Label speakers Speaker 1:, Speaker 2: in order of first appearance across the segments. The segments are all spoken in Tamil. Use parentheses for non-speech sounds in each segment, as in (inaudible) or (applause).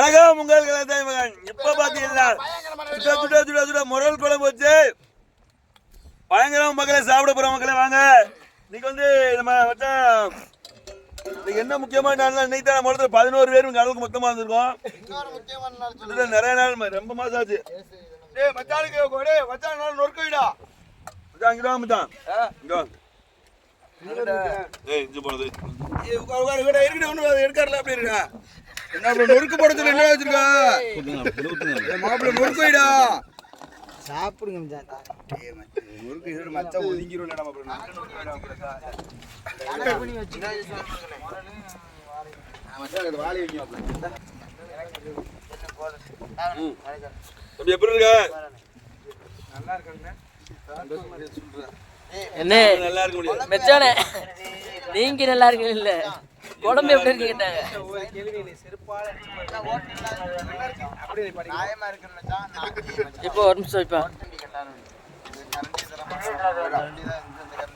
Speaker 1: வணக்கம் உங்கள் கலாச்சார மகன் இப்ப பாத்தீங்கன்னா சுட சுட சுட சுட முரல் குழம்பு வச்சு பயங்கரம் மக்களை சாப்பிட போற மக்களை வாங்க. இன்னைக்கு வந்து நம்ம வச்சா இன்னைக்கு என்ன முக்கியமான நாள் இன்னைக்கு தான் நம்ம இடத்துல பதினோரு பேர் இங்க அளவுக்கு மொத்தமா வந்திருக்கோம். நிறைய நாள் ரொம்ப மாசம் ஆச்சு. டேய் மச்சானுக்கு கொடு மச்சான் நாள் நொறுக்க விடா? மச்சான் இங்க மச்சான். இங்க ஏய் போறது ஏய். உட்கார் உட்கார் இங்கடா இருக்கடா ஒண்ணு எடுக்கறல அப்படி இருக்கா என்ன நொறுக்கு போட சொல்லி என்ன வச்சிருக்கா? மாப்பிள்ளை நொறுக்கு வைடா
Speaker 2: சாப்பிடுங்க மச்சான்.
Speaker 1: நொறுக்கு இதோட மச்சான் ஒதுங்கிரும் நம்ம அப்புறம் நொறுக்கு நொறுக்கு வைடா உங்களுக்கு. ம். தம்பி எப்படி இருக்க?
Speaker 3: என்ன?
Speaker 1: நல்லா இருக்க முடியாது.
Speaker 3: மெச்சானே நீங்க நல்லா இருக்கீங்க இல்ல உடம்பு எப்படி இருக்கு கேட்டாங்க
Speaker 2: நான்
Speaker 3: இப்போ ஒரு நிமிஷம்
Speaker 2: இப்போ தான்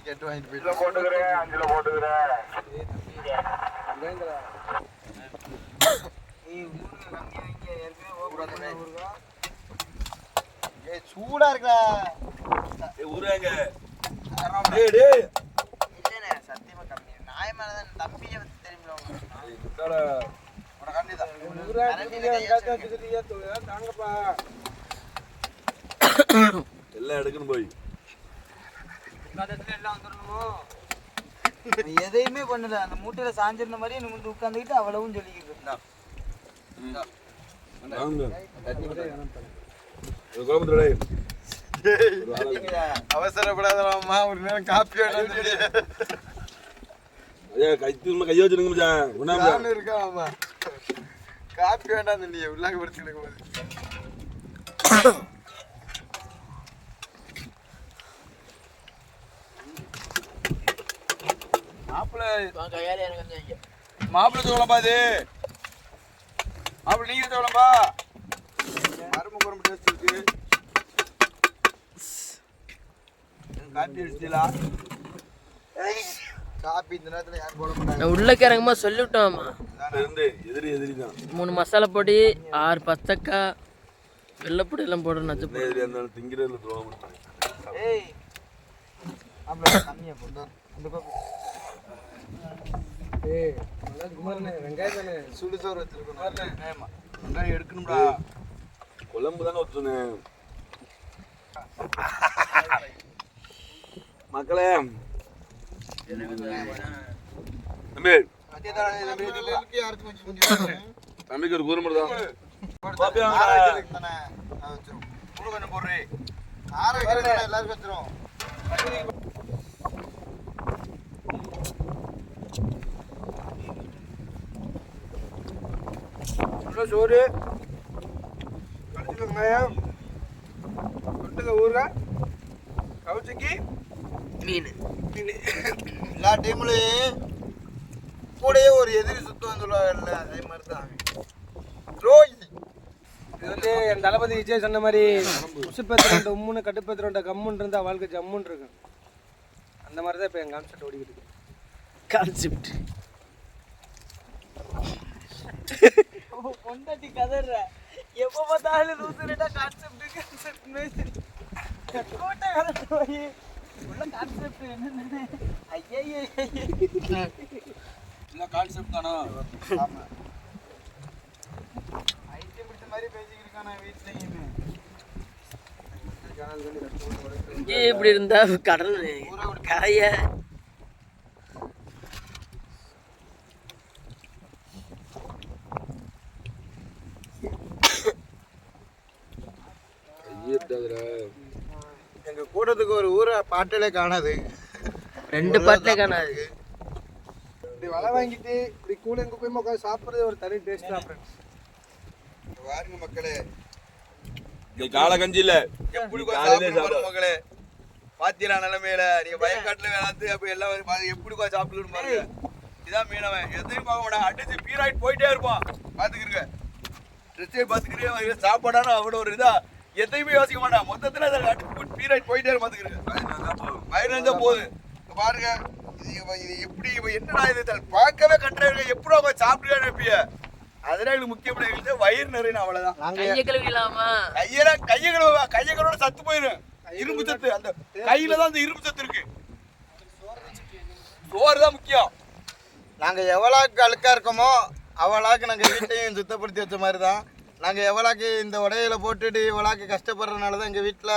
Speaker 2: இந்த வாங்கிட்டு சூடா இருக்கா
Speaker 1: ஏய் ஊராங்க டேய் டேய்
Speaker 2: இல்லைண்ணே சத்தியமா கம்மி நியாயமானதான் தம்பியை தான். கரண்டி தான்
Speaker 1: எல்லாம் எடுக்கணும் போய்.
Speaker 2: நீ எதையுமே பண்ணல. அந்த மூட்டையில சாஞ்சிருந்த மாதிரி நிமிந்து உட்காந்துக்கிட்டு அவ்வளவும் சொல்லிக்கிட்டு அவசரப்படாதம்மா ஒரு நேரம் காப்பி வேணும்
Speaker 1: ஐயா, கை திரும்ப கையை வச்சிருங்க மச்சான். மச்சான்.
Speaker 2: இருக்காமா காப்பி வேண்டாம் நீ உள்ளாக படுத்துக்கிட்டு போது
Speaker 1: மாப்பிள்ளை. மாப்பிள்ளை தோழம்பா இது மாப்பிள்ளை நீங்க தோழம்பா
Speaker 2: மரும குழம்பு டேஸ்ட் இருக்கு
Speaker 1: காப்பி
Speaker 2: காப்பி இந்த நேரத்துல யாரும் போட மாட்டாங்க.
Speaker 3: நான் உள்ள இறங்குமா சொல்லிவிட்டோம்மா
Speaker 1: இருந்து எதிரி எதிரி தான்.
Speaker 3: மூணு மசாலா பொடி ஆறு பத்தக்காய் வெள்ளைப்பொடி எல்லாம் போடணும் நச்சு
Speaker 1: எதிரியா இருந்தாலும் திங்கிறதுல தோழ மாட்டாங்க.
Speaker 2: ஏய் கம்மியா போட்டு அந்த கோப்பி சுடுசோறு வச்சிருக்கணும்.
Speaker 1: ஆமா வெங்காயம்? எடுக்கணும்டா. குழம்பு தானே ஊற்றுனேன் மக்களே தம்பி. தம்பிக்கு ஒரு கூறுமர் தான் பாப்பி வாங்கடா. கொஞ்சம் போடுறே
Speaker 2: எல்லாருக்கும் வச்சிரும்
Speaker 1: சோறு கடிச்சு வெங்காயம் கொட்டுங்க ஊறுகாய் கவுச்சிக்கு
Speaker 3: மீன்.
Speaker 2: எல்லா டீம்லயும் கூடயே ஒரு எதிரி சுத்தம் சொல்லுவாங்கல்ல அதே மாதிரி தான் ரோஹி
Speaker 4: இது வந்து என் தளபதி விஜய் சொன்ன மாதிரி உசுப்பேத்திரண்ட உம்முன்னு கட்டுப்பேத்திரண்ட கம்முன்னு இருந்தா வாழ்க்கை ஜம்முன்னு இருக்கும். அந்த மாதிரி தான் இப்போ என் கான்செப்ட் ஓடிக்கிட்டு இருக்கு.
Speaker 3: கான்செப்ட் பொண்டாட்டி கதற. எப்போ பார்த்தாலும் லூசுரேட்டா கான்செப்ட் கான்செப்ட் கோட்டை போய். உள்ள கான்செப்ட் என்னன்னு ஐயே
Speaker 1: இல்லை கான்செப்ட் தானா?
Speaker 2: ஐட்டம் பிடிச்ச மாதிரி பேசிக்கிட்டு இருக்கானா வீட்லயுமே
Speaker 3: இங்கே இப்படி இருந்தா கடல் கரைய
Speaker 1: ஐயட்டாதுடா
Speaker 2: எங்க கூட்டத்துக்கு ஒரு ஊரை பாட்டிலே காணாது.
Speaker 3: ரெண்டு பாட்டிலே காணாது.
Speaker 4: இப்படி வலை வாங்கிட்டு இப்படி கூட எங்கே போய் உட்காந்து சாப்பிட்றது ஒரு தனி டேஸ்ட் தான் ஃப்ரெண்ட்ஸ்
Speaker 2: பாருங்க மக்களே.
Speaker 1: இந்த கால கஞ்சி இல்ல
Speaker 2: எப்படி
Speaker 1: காலையிலே
Speaker 2: சாப்பிடுற
Speaker 1: சாப்பிடு.
Speaker 2: மக்களே. பாத்தீங்களா நிலைமையில நீங்க பயம் காட்டுல வேணாத்து அப்ப எல்லாம் எப்படி உட்காந்து சாப்பிடணும்னு பாருங்க. இதான் மீனவன் எதையும் பார்க்க மாட்டான். அடிச்சு பீராய்ட் போயிட்டே இருப்பான். பாத்துக்கிறங்க ட்ரெஸ்ஸே பாத்துக்கிறேன் சாப்பாடான ஒரு இதா. எதையுமே யோசிக்க மாட்டான். மொத்தத்துல அதை அடிச்சு போட்டு பீராய்ட் போயிட்டே இரு பாத்துக்கிறங்க வயிறு இருந்தா போகுது. இங்க பாருங்க. இது இது எப்படி இவ என்னடா இது? பார்க்கவே கட்டுறாங்க எப்படி அவங்க சாப்பிடுறான்னு இருப்பிய அதெல்லாம் எங்களுக்கு முக்கியமான எங்களுக்கு வயிறு நிறையணும் அவ்வளவுதான்.
Speaker 4: நாங்க
Speaker 3: கையை கழுவிடலாமா
Speaker 2: கையில கையை கழுவ கையை கழுவ சத்து போயிடும் இரும்பு சத்து. அந்த கையில தான் அந்த இரும்பு சத்து இருக்கு. சோறு தான் முக்கியம்.
Speaker 5: நாங்க எவ்வளோக்கு அழுக்கா இருக்கோமோ அவ்வளோக்கு நாங்க வீட்டையும் சுத்தப்படுத்தி வச்ச மாதிரி தான் நாங்க எவ்வளோக்கு இந்த உடையில போட்டுட்டு எவ்வளோக்கு கஷ்டப்படுறதுனால தான் எங்க வீட்டில்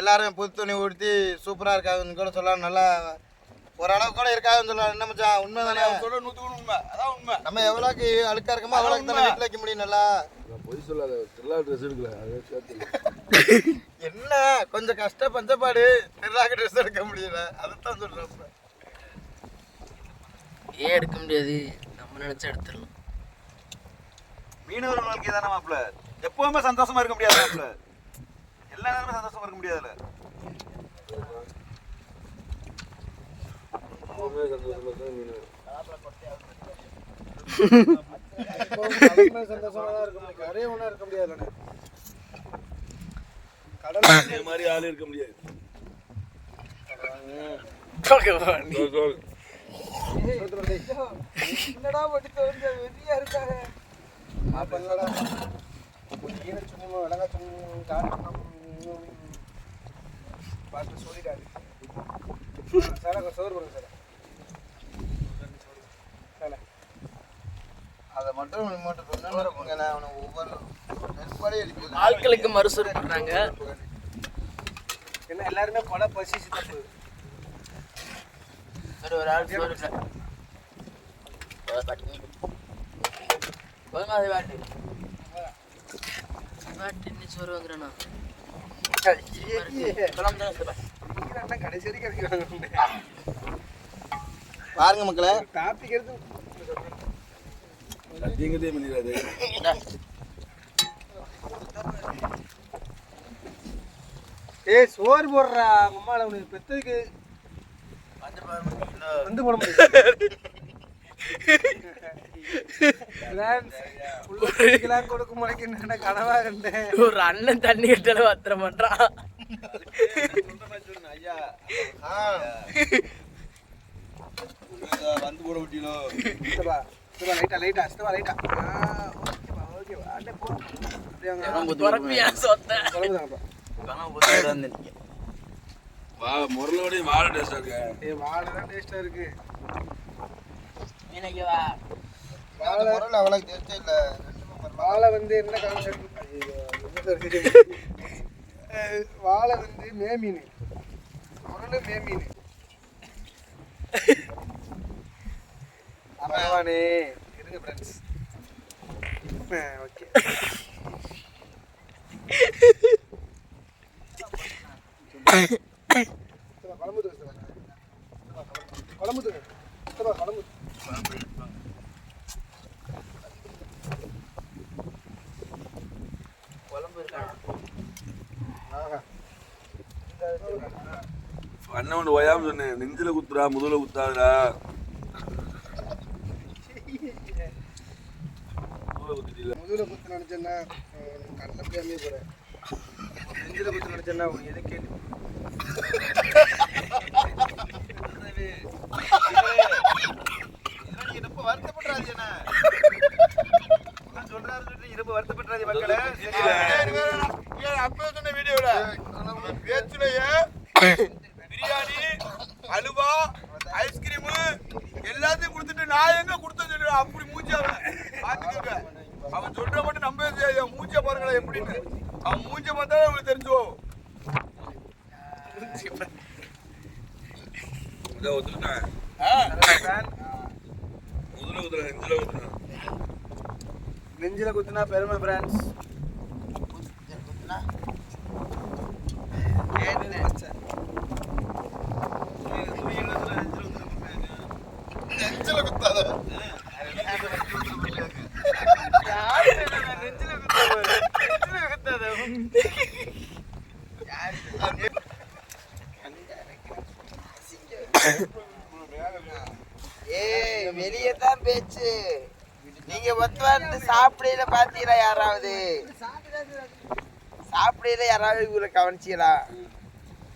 Speaker 5: எல்லாரும் புது துணி உடுத்தி சூப்பரா இருக்காதுன்னு கூட சொல்லலாம். நல்லா ஓரளவு கூட இருக்காதுன்னு சொல்லலாம். என்ன மச்சான்? உண்மை தானே
Speaker 2: அவன் சொல்ற நூத்துக்கு நூறு உண்மை. அதான் உண்மை.
Speaker 5: நம்ம எவ்வளோக்கு அழுக்கா இருக்கோமோ அவ்வளோக்கு தானே வீட்டில் வைக்க முடியும் நல்லா. என்ன? கொஞ்சம் கஷ்ட பஞ்சப்பாடு. திருவிழாக்கு ட்ரெஸ் எடுக்க முடியல. அதைத்தான் சொல்றேன்
Speaker 3: ஏன் எடுக்க முடியாது? நம்ம நினைச்சா எடுத்துடலாம்.
Speaker 1: மீனவர் வாழ்க்கை தானே மாப்பிள்ள. எப்பவுமே சந்தோஷமா இருக்க முடியாது மாப்பிள்ள. எல்லா நேரமும் சந்தோஷமா இருக்க முடியாதுல்ல
Speaker 4: சந்தோஷமா தான் இருக்க முடியும். கரையே ஒன்றா இருக்க முடியாதுண்ணே
Speaker 1: இந்த மாதிரி ஆள் இருக்க முடியாது.
Speaker 4: என்னடா பட்டு தோணுது வெறியா இருக்காங்க. பார்த்து சொல்லிட்டாரு. சார் சோறு கொடுங்க சார்.
Speaker 5: அதை மட்டும் மட்டும்
Speaker 3: ஆட்களுக்கு மறுசூறு பண்றாங்க
Speaker 4: என்ன எல்லாருமே கொலை பசி சித்தப்பு.
Speaker 3: ஒரு ஒரு ஆள் சோறு அது வாட்டு வாட்டு சோறு வாங்குறேண்ணா
Speaker 5: பாருங்க மக்களே
Speaker 4: டாபிக் எடுத்து
Speaker 1: சத்தியங்கதே பண்ணிடாது
Speaker 4: ஏய் சோறு போடுறா அம்மால உனக்கு பெத்ததுக்கு வந்து போட முடியும்
Speaker 3: ஒரு அண்ணன் தண்ணி கட்டல பத்திரம் பண்றான்.
Speaker 2: ஐயா
Speaker 5: ஆ.
Speaker 2: வந்து போட விட்டீங்களோ
Speaker 4: லைட்டா லைட்டா சித்தப்பா லைட்டா. ஆ ஓகேப்பா ஓகேப்பா அண்ணே போ. அப்படியே வாங்க.
Speaker 3: துறப்பியா சொத்த?
Speaker 1: வா முரளோடய வாழ டேஸ்டா இருக்க.
Speaker 4: ஏய் வாழை தான் டேஸ்டா இருக்கு.
Speaker 3: மீனைக்கவா
Speaker 5: வாழை பொருள் அவ்வளோ டேஸ்டே இல்லை.
Speaker 4: வாழை வந்து என்ன கான்செப்ட் வாழை வந்து மே மீன் உருளை மே மீன் பகவானே. இருங்க ஃப்ரெண்ட்ஸ் ஓகே. குழம்பு குழம்பு குழம்பு
Speaker 3: குழம்பு இருக்கா
Speaker 4: ஆஹா
Speaker 1: அண்ணன் ஒன்று ஓயாம சொன்னேன் நெஞ்சில குத்துறா முதுகுல குத்தாதுடா. முதுகுல
Speaker 4: குத்து நினைச்சேன்னா கண்ண பேமே போறேன். நெஞ்சில குத்து நினைச்சேன்னா உனக்கு எதை கேட்டு
Speaker 5: ரொம்ப வருத்தப்படுறாது என்ன சொல்றாரு ரொம்ப வருத்தப்படுறாது மக்களே.
Speaker 2: அப்பவே சொன்ன வீடியோல. பேச்சுலயே பிரியாணி அலுவா ஐஸ்கிரீம் எல்லாத்தையும் கொடுத்துட்டு நான் எங்க சொல்லி அப்படி மூஞ்சி அவன் பாத்துக்கோங்க. அவன் சொல்ற மட்டும் நம்ப மூஞ்ச பாருங்களேன் எப்படின்னு. அவன் மூஞ்ச பார்த்தா உங்களுக்கு தெரிஞ்சு போகும்
Speaker 1: இதை ஒத்துக்கிட்டேன் முதுகுல குத்துறா நெஞ்சில குத்துறா
Speaker 4: நெஞ்சில குத்துனா பெருமை பிரான்ஸ்
Speaker 5: நெஞ்சில குத்தாத
Speaker 6: ஏய் உட்காந்து சாப்பிடையில பாத்தீங்களா யாராவது? சாப்பிடையில யாராவது இவங்களை கவனிச்சீங்களா?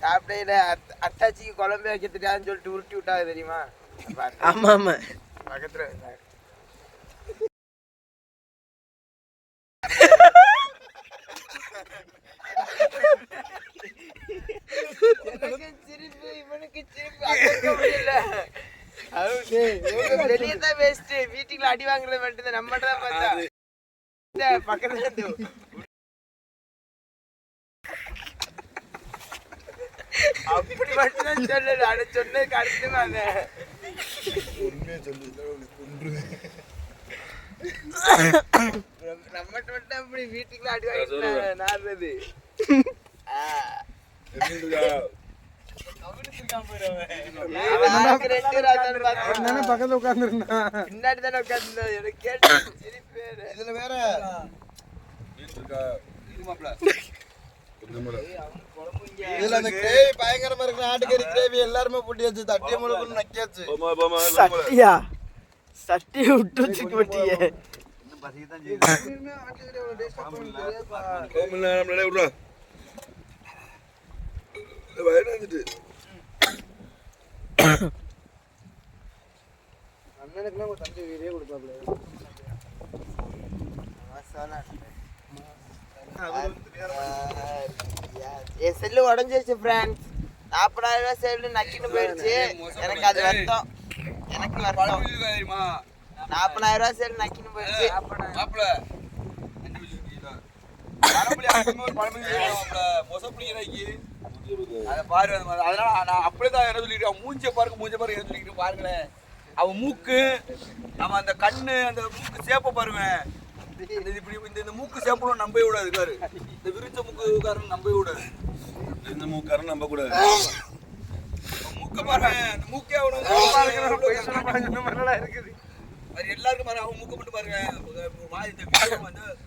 Speaker 6: சாப்பிடையில அத்தாச்சிக்கு குழம்பு வைக்க தெரியாதுன்னு சொல்லிட்டு உருட்டி விட்டாங்க தெரியுமா?
Speaker 3: ஆமா ஆமா.
Speaker 6: பக்கத்துல (laughs) சிரிப்பு இவனுக்கு சிரிப்பு. வெளியே தான் வேஸ்ட் வீட்டுக்குள்ள அடி வாங்குறது மட்டும் நம்ம தான் பார்த்தா. இந்த பக்கத்துல இருந்து அப்படி மட்டும் தான் சொல்லல. அட சொன்னதுக்கு அடுத்து நம்மகிட்ட மட்டும் அப்படி வீட்டுக்குள்ள அடி வாங்கிட்டு நாடுறது.
Speaker 4: பக்கத்துல உட்காந்துருந்தான்
Speaker 6: பின்னாடி தானே உட்கார்ந்து எனக்கு கேட்டு.
Speaker 5: இதுல வேற. இதுல அந்த கிரேவி பயங்கரமா இருக்கு ஆட்டுக்கறி கிரேவி எல்லாருமே போட்டு வச்சு தட்டி முழுக்கணும் நக்கியாச்சு
Speaker 3: சட்டியா? சட்டியை விட்டு வச்சுக்க
Speaker 1: வந்துட்டு
Speaker 4: அண்ணனுக்குலாம் ஒரு தம்பி கொடுப்பாப்ல.
Speaker 6: என் செல்லு உடஞ்சிருச்சு ஃப்ரெண்ட்ஸ் நாற்பதாயிரம் ரூபாய் செல்லு நக்கின்னு போயிடுச்சு. எனக்கு அது வருத்தம். எனக்கு வருத்தம். நாற்பதாயிரம் ரூபாய் செல்லு நக்கின்னு போயிடுச்சு.
Speaker 2: பழமொழி பழமொழி சொல்லுவாங்க மாப்பிள. மொச பிடிக்கிறாய்க்கு. அதை பாரு. அதனால நான் அப்படியே தான் என்ன சொல்லிட்டு மூஞ்சிய பாருங்க மூஞ்சிய பாருங்க என்ன சொல்லிட்டு பாருங்களேன். அவன் மூக்கு அவன் அந்த கண்ணு அந்த மூக்கு சேப்ப பாருங்க. இந்த இப்படி இந்த இந்த மூக்கு சேப்பணும் நம்பவே விடாது பாரு. இந்த விரிச்ச மூக்குக்காரன் நம்பவே விடாது
Speaker 1: இந்த மூக்காரன் நம்ப கூடாது.
Speaker 2: மூக்க பாருங்க அந்த மூக்கே அவனுக்கு
Speaker 4: இருக்குது
Speaker 2: அது எல்லாருக்கும் பாருங்க அவன் மூக்க மட்டும் பாருங்க. மாதிரி வந்து கட் பண்ணிடுவாரு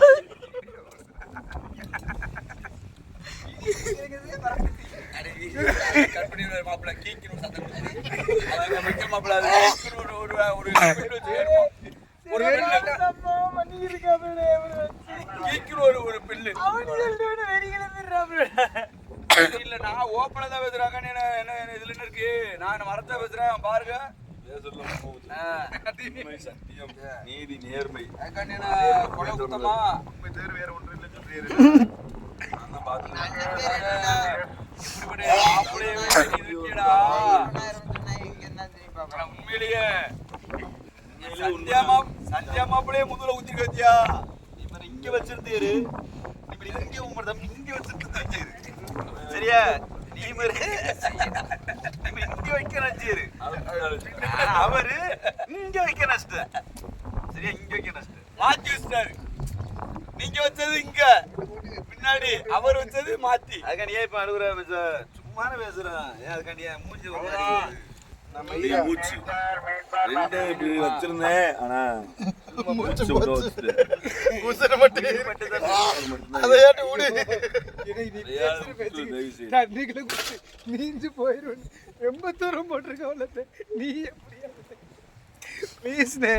Speaker 2: மாப்பிள்ளை கீக்கின்னு சத்தம் போடுது. அது நம்ம வைக்கிற மாப்பிள்ளை அது கீக்கின்னு ஒரு ஒரு ஒரு பில்லு வச்சு எடுப்போம். ஒரு பில்லு கீக்கின்னு ஒரு ஒரு பில்லு இல்ல நான் ஓப்பனா தான் பேசுறாங்க என்ன என்ன இதுல என்ன இருக்கு நான் மரத்தை பேசுறேன் பாருங்க
Speaker 1: நீதி நேர்மை
Speaker 2: கொலை குத்தமா?
Speaker 1: உண்மை தவிர வேற ஒன்றும் இல்லை
Speaker 2: உண்மையிலேயே சந்தியா மாப் சந்தியா மாப்பிளையே முதுகுல ஊத்தி கத்தியா
Speaker 1: இவனை இங்க வச்சிருந்தேரு இப்படி இங்க உங்க தம்பி இங்க வச்சிருந்தாரு சரியா நீ மாதிரி இவன் இங்க வைக்க நச்சிரு அவரு இங்க வைக்க நஷ்ட சரியா இங்க வைக்க நஷ்ட
Speaker 2: மாத்தி வச்சிட்டாரு நீங்க வச்சது இங்க. பின்னாடி அவர் வச்சது மாத்தி.
Speaker 1: அதுக்காண்டி ஏன் இப்ப அழுகுற பேச சும்மானே பேசுறேன் ஏன் அதுக்காண்டி ஏன் மூஞ்சி மூச்சு. ரெண்டு இப்படி வச்சிருந்தேன். ஆனா மூச்சு.
Speaker 5: உசுரை மட்டும் அதை ஏட்டு விடு.
Speaker 4: தண்ணிக்குள்ள குச்சி நீஞ்சு போயிரும் ரொம்ப தூரம் போட்டிருக்க உள்ளது நீ எப்படியா ப்ளீஸ்ண்ணே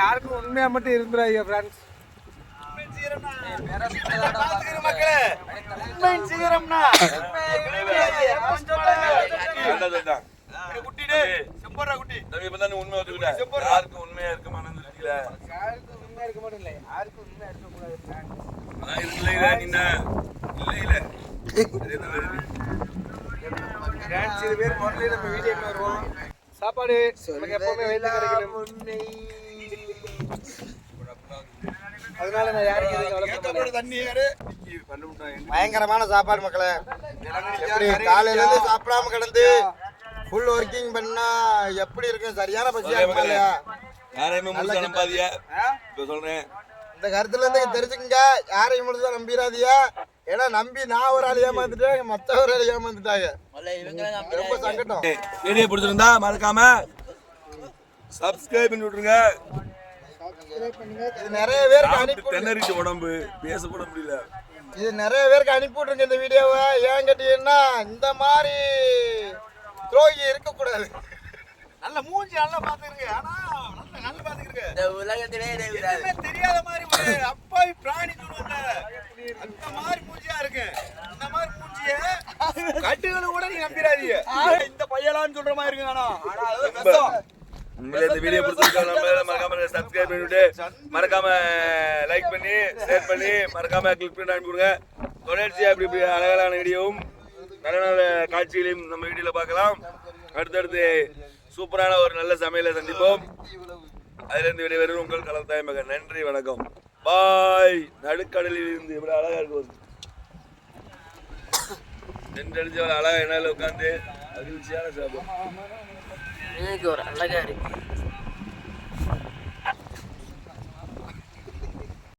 Speaker 4: யாருக்கும் உண்மையா மட்டும் இருந்துடாங்க ஃப்ரெண்ட்ஸ்
Speaker 2: மக்களே உண்மை சீக்கிரம்னா
Speaker 1: வேண்டாம், வேண்டாம்.
Speaker 2: குட்டி டேய் செம்பரா குட்டி
Speaker 1: தம்பி, உண்மை. யாருக்கும் உண்மையா இருக்க தெரியல.
Speaker 4: யாருக்கும் உண்மையா இருக்க மாட்டோம் இல்லை யாருக்கும் உண்மையா இருக்கக்கூடாது ஃப்ரெண்ட்ஸ்
Speaker 1: அதான் இருக்குல்ல, இல்ல? இல்ல, இல்ல.
Speaker 4: பேர் முதல்ல நம்ம வீடியோக்கு வருவோம் சாப்பாடு எப்பவுமே வெளில கிடைக்கணும் அதனால நான் யாருக்கு எதுவும் மாட்டேன்.
Speaker 2: யாரு
Speaker 5: பயங்கரமான சாப்பாடு மக்களே. எப்படி காலையில இருந்து சாப்பிடாம கிடந்து ஃபுல் ஒர்க்கிங் பண்ணா எப்படி இருக்கும் சரியான பசியா இருக்குமா இல்லையா?
Speaker 1: யாரையுமே முழுசா நம்பாதீங்க. இப்ப சொல்றேன்.
Speaker 5: இந்த கருத்துல இருந்து தெரிஞ்சுக்கங்க. யாரையும் முழுசா நம்பிடாதீங்க. ஏன்னா நம்பி நான் ஒரு ஆள் ஏமாந்துட்டேன் மத்த ஒரு ஆள் ஏமாந்துட்டாங்க ரொம்ப சங்கடம்.
Speaker 1: வீடியோ பிடிச்சிருந்தா மறக்காம சப்ஸ்கிரைப் பண்ணி விட்டுருங்க.
Speaker 5: இது நிறைய பேருக்கு அனுப்பி
Speaker 1: திணறிச்சு உடம்பு பேச கூட முடியல.
Speaker 5: இது நிறைய பேருக்கு அனுப்பி விட்டுருங்க இந்த வீடியோவை. ஏன் கேட்டீங்கன்னா இந்த மாதிரி துரோகி இருக்கக்கூடாது.
Speaker 2: நல்ல மூஞ்சி நல்லா பாத்துக்கிறீங்க ஆனா நல்ல நல்ல பாத்துக்கிறீங்க
Speaker 6: இந்த உலகத்திலே
Speaker 2: எதுவுமே தெரியாத மாதிரி ஒரு அப்பாவி பிராணி சொல்லுவாங்க. அந்த மாதிரி மூஞ்சியா இருக்கு. இந்த மாதிரி மூஞ்சிய கட்டுகளை கூட நீங்க நம்பிடாதீங்க. இந்த பையலான்னு சொல்ற மாதிரி இருக்கு ஆனா. ஆனா அது விஷம்.
Speaker 1: இந்த வீடியோ பிடிச்சிருக்கா நம்ம மறக்காம சப்ஸ்கிரைப் பண்ணிவிட்டு மறக்காம லைக் பண்ணி ஷேர் பண்ணி மறக்காம கிளிக் பண்ணி அனுப்பி கொடுங்க இப்படி இப்படி அழகான வீடியோவும் நல்ல நல்ல காட்சிகளையும் நம்ம வீடியோவில் பார்க்கலாம். அடுத்தடுத்து சூப்பரான ஒரு நல்ல சமையலை சந்திப்போம். அதிலிருந்து விடைபெறும் உங்கள் கலந்தாய் மகன். நன்றி வணக்கம். பாய் நடுக்கடலில் இருந்து எப்படி அழகாக இருக்கும் ஒரு அழகாக என்னால் உட்காந்து மகிழ்ச்சியான சாப்பிடும்.
Speaker 3: எனக்கு ஒரு அழகா இருக்கு.